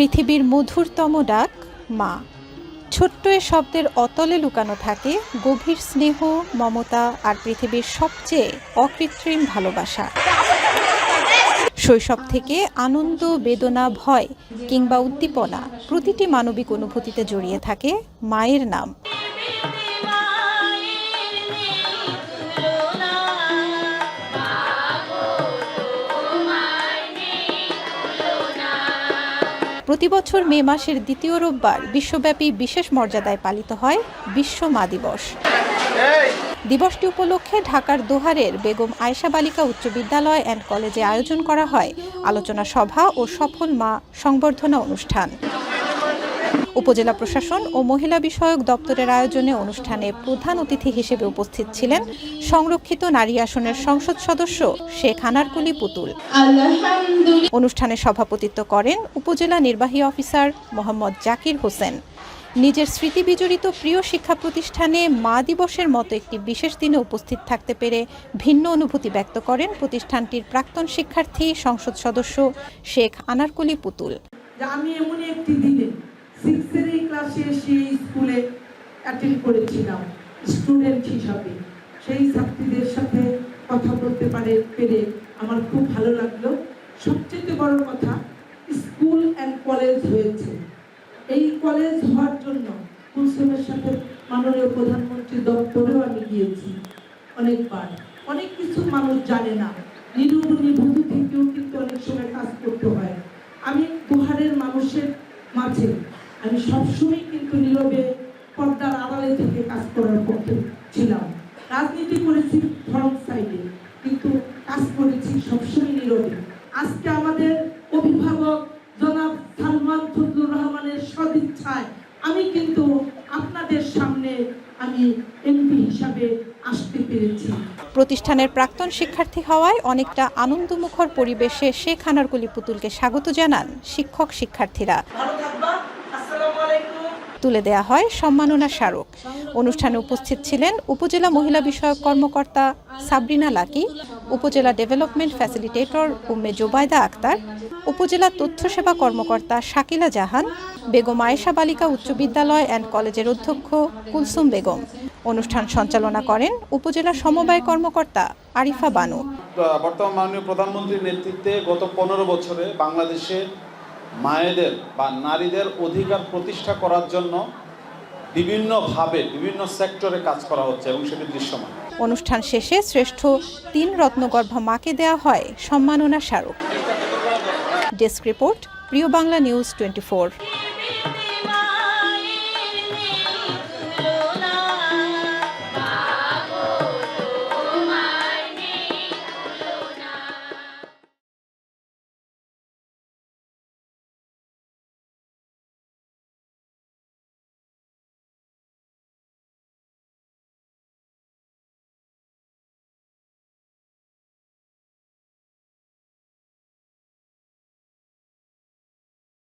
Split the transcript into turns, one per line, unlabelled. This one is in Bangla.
পৃথিবীর মধুরতম ডাক মা। ছোট্ট এ শব্দের অতলে লুকানো থাকে গভীর স্নেহ, মমতা আর পৃথিবীর সবচেয়ে অকৃত্রিম ভালোবাসা। শৈশব থেকে আনন্দ, বেদনা, ভয় কিংবা উদ্দীপনা প্রতিটি মানবিক অনুভূতিতে জড়িয়ে থাকে মায়ের নাম। প্রতি বছর মে মাসের দ্বিতীয় রোববার বিশ্বব্যাপী বিশেষ মর্যাদায় পালিত হয় বিশ্ব মা দিবস। দিবসটি উপলক্ষে ঢাকার দোহারের বেগম আয়সা বালিকা উচ্চ বিদ্যালয় অ্যান্ড কলেজে আয়োজন করা হয়। আলোচনা সভা ও সফল মা সংবর্ধনা অনুষ্ঠান। উপজেলা প্রশাসন ও মহিলা বিষয়ক দপ্তরের আয়োজনে অনুষ্ঠানে প্রধান অতিথি হিসেবে উপস্থিত ছিলেন সংরক্ষিত নারী আসনের সংসদ সদস্য শেখ আনারকুলি পুতুল। অনুষ্ঠানে সভাপতিত্ব করেন উপজেলা নির্বাহী অফিসার মোহাম্মদ জাকির হোসেন। নিজের স্মৃতি বিজড়িত প্রিয় শিক্ষা প্রতিষ্ঠানে মা দিবসের মতো একটি বিশেষ দিনে উপস্থিত থাকতে পেরে ভিন্ন অনুভূতি ব্যক্ত করেন প্রতিষ্ঠানটির প্রাক্তন শিক্ষার্থী সংসদ সদস্য শেখ আনারকুলি পুতুল।
আমি এমনই একটি দিনে সিক্সের এই ক্লাসে এসে এই স্কুলে অ্যাটেন্ড করেছিলাম স্টুডেন্ট হিসাবে। সেই ছাত্রীদের সাথে কথা বলতে পারে, পেরে আমার খুব ভালো লাগল। সবচেয়ে বড় কথা, স্কুল অ্যান্ড কলেজ হয়েছে। এই কলেজ হওয়ার জন্য কুলসুমের সাথে মাননীয় প্রধানমন্ত্রী দপ্তরেও আমি গিয়েছি অনেকবার। অনেক কিছু মানুষ জানে না। নিরুবনি বধূ থেকেও কিন্তু অনেক সময় কাজ করতে হয়। আমি দুহারের মানুষের মাঝে। আমি সবসময় নীরবে আড়ালে থেকে কাজ করার পক্ষে ছিলাম। রাজনীতি করেছি ফ্রন্ট সাইডে কিন্তু কাজ করেছি সবসময় নীরবে। আজকে আমাদের অভিভাবক জনাব সালমান ফজলুর রহমানের সদিচ্ছায় আমি কিন্তু আপনাদের সামনে আমি এমপি হিসাবে আসতে পেরেছি।
প্রতিষ্ঠানের প্রাক্তন শিক্ষার্থী হওয়ায় অনেকটা আনন্দমুখর পরিবেশে শেখ আনারকুলি পুতুলকে স্বাগত জানান শিক্ষক শিক্ষার্থীরা। তুলে দেয়া হয় সম্মাননা স্মারক। অনুষ্ঠানে উপস্থিত ছিলেন উপজেলা মহিলা বিষয়ক কর্মকর্তা সাবরিনা লাকি, উপজেলা ডেভেলপমেন্ট ফ্যাসিলিটেটর উম্মে জোবায়দা আক্তার উপজেলা তথ্য সেবা কর্মকর্তা শাকিলা জাহান, বেগম আয়েশা বালিকা উচ্চ বিদ্যালয় অ্যান্ড কলেজের অধ্যক্ষ কুলসুম বেগম। অনুষ্ঠান সঞ্চালনা করেন উপজেলা সমবায় কর্মকর্তা আরিফা বানু।
বর্তমান মাননীয় প্রধানমন্ত্রীর নেতৃত্বে গত পনেরো বছরে বাংলাদেশে মায়েদের বা নারীদের অধিকার প্রতিষ্ঠা করার জন্য বিভিন্নভাবে, বিভিন্ন সেক্টরে কাজ করা হচ্ছে এবং সেটি দৃশ্যমান।
অনুষ্ঠান শেষে শ্রেষ্ঠ তিন রত্নগর্ভা মাকে দেয়া হয় সম্মাননা স্মারক। ডেস্ক রিপোর্ট, প্রিয় বাংলা নিউজ টোয়েন্টি